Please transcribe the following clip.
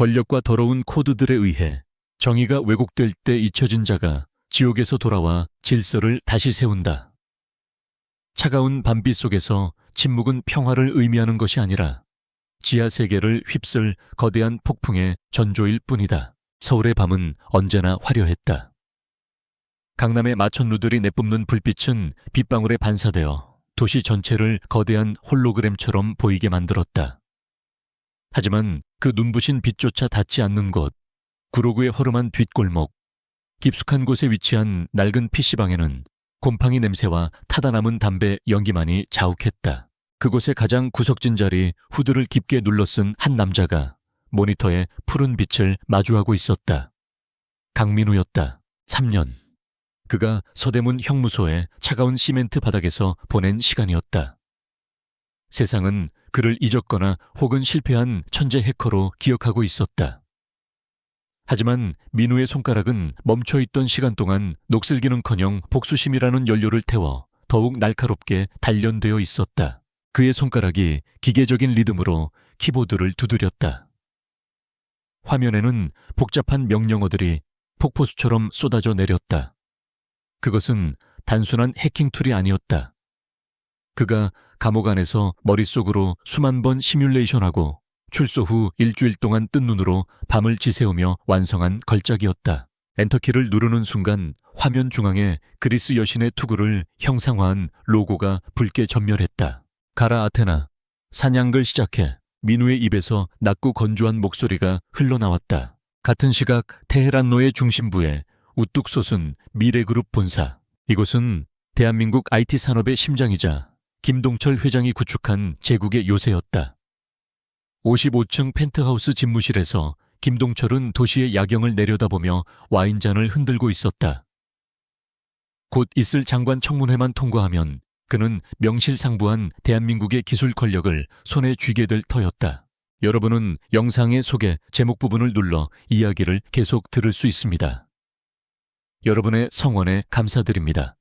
권력과 더러운 코드들에 의해 정의가 왜곡될 때 잊혀진 자가 지옥에서 돌아와 질서를 다시 세운다. 차가운 밤빛 속에서 침묵은 평화를 의미하는 것이 아니라 지하 세계를 휩쓸 거대한 폭풍의 전조일 뿐이다. 서울의 밤은 언제나 화려했다. 강남의 마천루들이 내뿜는 불빛은 빗방울에 반사되어 도시 전체를 거대한 홀로그램처럼 보이게 만들었다. 하지만 그 눈부신 빛조차 닿지 않는 곳, 구로구의 허름한 뒷골목, 깊숙한 곳에 위치한 낡은 PC방에는 곰팡이 냄새와 타다 남은 담배 연기만이 자욱했다. 그곳의 가장 구석진 자리 후드를 깊게 눌러쓴 한 남자가 모니터에 푸른 빛을 마주하고 있었다. 강민우였다. 3년. 그가 서대문 형무소의 차가운 시멘트 바닥에서 보낸 시간이었다. 세상은 그를 잊었거나 혹은 실패한 천재 해커로 기억하고 있었다. 하지만 민우의 손가락은 멈춰있던 시간 동안 녹슬기는커녕 복수심이라는 연료를 태워 더욱 날카롭게 단련되어 있었다. 그의 손가락이 기계적인 리듬으로 키보드를 두드렸다. 화면에는 복잡한 명령어들이 폭포수처럼 쏟아져 내렸다. 그것은 단순한 해킹 툴이 아니었다. 그가 감옥 안에서 머릿속으로 수만 번 시뮬레이션하고 출소 후 일주일 동안 뜬 눈으로 밤을 지새우며 완성한 걸작이었다. 엔터키를 누르는 순간 화면 중앙에 그리스 여신의 투구를 형상화한 로고가 붉게 전멸했다. 가라 아테나. 사냥을 시작해 민우의 입에서 낮고 건조한 목소리가 흘러나왔다. 같은 시각 테헤란로의 중심부에 우뚝 솟은 미래그룹 본사. 이곳은 대한민국 IT 산업의 심장이자 김동철 회장이 구축한 제국의 요새였다. 55층 펜트하우스 집무실에서 김동철은 도시의 야경을 내려다보며 와인잔을 흔들고 있었다. 곧 있을 장관 청문회만 통과하면 그는 명실상부한 대한민국의 기술 권력을 손에 쥐게 될 터였다. 여러분은 영상의 소개 제목 부분을 눌러 이야기를 계속 들을 수 있습니다. 여러분의 성원에 감사드립니다.